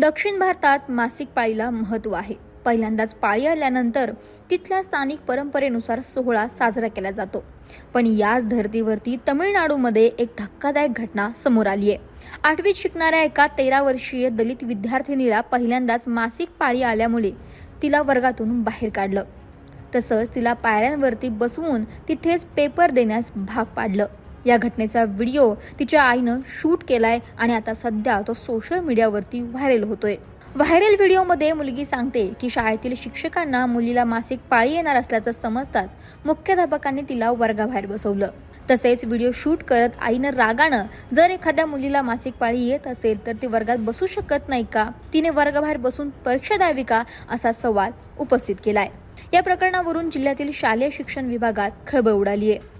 दक्षिण भारतात मासिक पाळीला महत्त्व आहे. पहिल्यांदाच पाळी आल्यानंतर तिथल्या स्थानिक परंपरेनुसार सोहळा साजरा केला जातो. पण याच धर्तीवरती तमिळनाडूमध्ये एक धक्कादायक घटना समोर आली आहे. आठवीत शिकणाऱ्या एका तेरा वर्षीय दलित विद्यार्थिनीला पहिल्यांदाच मासिक पाळी आल्यामुळे तिला वर्गातून बाहेर काढलं. तसंच तिला पायऱ्यांवरती बसवून तिथेच पेपर देण्यास भाग पाडलं. या घटनेचा व्हिडिओ तिच्या आईनं शूट केलाय आणि आता सध्या तो सोशल मीडियावरती व्हायरल होतोय. व्हायरल व्हिडिओमध्ये मुलगी सांगते की शाळेतील शिक्षकांना मुलीला मासिक पाळी येणार असल्याचं समजताच मुख्याध्यापकांनी तिला वर्गाबाहेर बसवलं. तसेच व्हिडिओ शूट करत आईनं रागानं जर एखाद्या मुलीला मासिक पाळी येत असेल तर ती वर्गात बसू शकत नाही का? तिने वर्गाबाहेर बसून परीक्षा द्यावी का? असा सवाल उपस्थित केलाय. या प्रकरणावरून जिल्ह्यातील शालेय शिक्षण विभागात खळबळ उडाली आहे